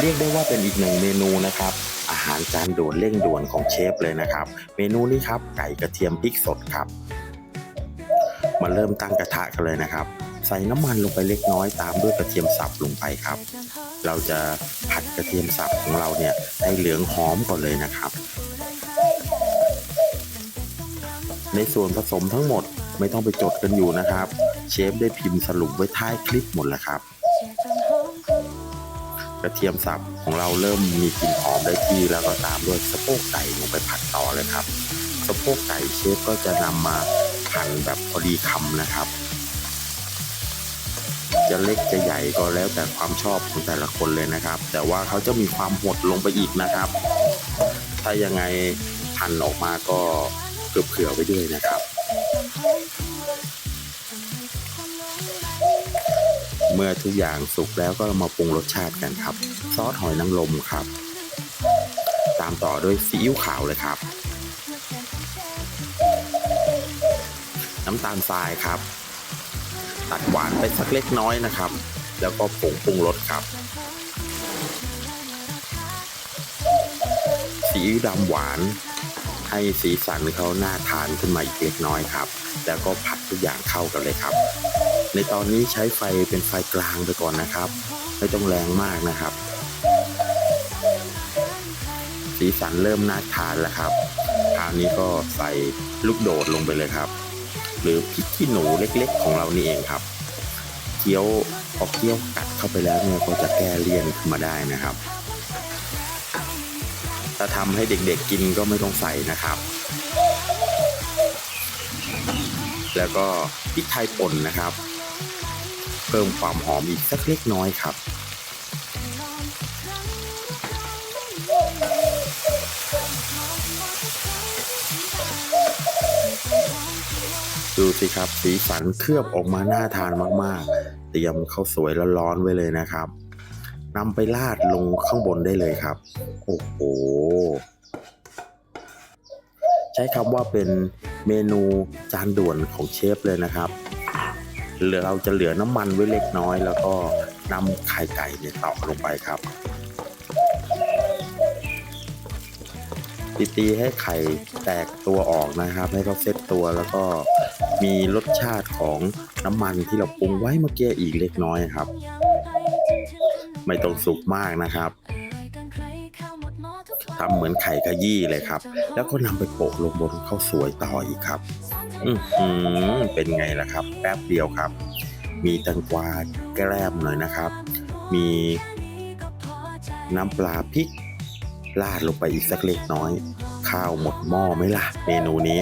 เรียกได้ว่าเป็นอีกหนึ่งเมนูนะครับ อาหารจานด่วนเร่งด่วนของเชฟเลยนะครับ เมนูนี้ครับไก่กระเทียมพริกสดครับ มาเริ่มตั้งกระทะกันเลยนะครับ ใส่น้ำมันลงไปเล็กน้อยตามด้วยกระเทียมสับลงไปครับ เราจะผัดกระเทียมสับของเราเนี่ยให้เหลืองหอมก่อนเลยนะครับ ในส่วนผสมทั้งหมดไม่ต้องไปจดกันอยู่นะครับ เชฟได้พิมพ์สรุปไว้ท้ายคลิปหมดแล้วครับ กระเทียมสับของเราเริ่มมีกลิ่นหอมได้ที่แล้วก็ตามด้วยสะโพกไก่ลงไปผัดต่อเลยครับสะโพกไก่เชฟก็จะนำมาหั่นแบบพอดีคำนะครับ จะเล็กจะใหญ่ก็แล้วแต่ความชอบของแต่ละคนเลยนะครับ แต่ว่าเขาจะมีความหดลงไปอีกนะครับ ถ้ายังไงหั่นออกมาก็เกือบเผื่อไว้ด้วยนะครับ เมื่อทุกอย่างสุกแล้วก็มาปรุงรสชาติกันครับ ซอสหอยนางรมครับ ตามต่อด้วยซีอิ๊วขาวเลยครับ น้ำตาลทรายครับ ตัดหวานไปสักเล็กน้อยนะครับ แล้วก็ผงปรุงรสครับซีอิ๊วดำหวาน ให้สีสันเขาน่าทานขึ้นมาอีกเล็กน้อยครับ แล้วก็ผัดทุกอย่างเข้ากันเลยครับ ในตอนนี้ใช้ไฟเป็นไฟกลางไปก่อนนะครับ ไม่ต้องแรงมากนะครับ สีสันเริ่มน่าทานแล้วครับ คราวนี้ก็ใส่ลูกโดดลงไปเลยครับ หรือพริกขี้หนูเล็กๆ ของเรานี่เองครับเคี้ยวพอเคี้ยวกัดเข้าไปแล้วเนี่ยก็จะแก้เลี่ยนขึ้นมาได้นะครับาทำให้เด็กๆกินก็ไม่ต้องใส่นะครับ แล้วก็พริกไทยป่นนะครับ เพิ่มความหอมอีกสักเล็กน้อยครับ ดูสิครับสีสันเคลือบออกมาน่าทานมากๆ เตรียมข้าวสวยร้อนๆไว้เลยนะครับ นำไปราดลงข้างบนได้เลยครับ โอ้โห ใช้คำว่าเป็นเมนูจานด่วนของเชฟเลยนะครับ เหลือเราจะเหลือน้ำมันไว้เล็กน้อย แล้วก็นำไข่ไก่เนี่ยตอกลงไปครับ ตีให้ไข่แตกตัวออกนะครับ ให้เขาเซ็ตตัวแล้วก็มีรสชาติของน้ำมันที่เราปรุงไว้เมื่อกี้อีกเล็กน้อยครับ ไม่ต้องสุกมากนะครับทำเหมือนไข่ขยี้เลยครับ แล้วก็นำไปโปะลงบนข้าวสวยต่ออีกครับ อือหือเป็นไงล่ะครับ แป๊บเดียวครับ มีตังกวาแกล้มหน่อยนะครับ มีน้ำปลาพริกราดลงไปอีกสักเล็กน้อย ข้าวหมดหม้อไหมล่ะ เมนูนี้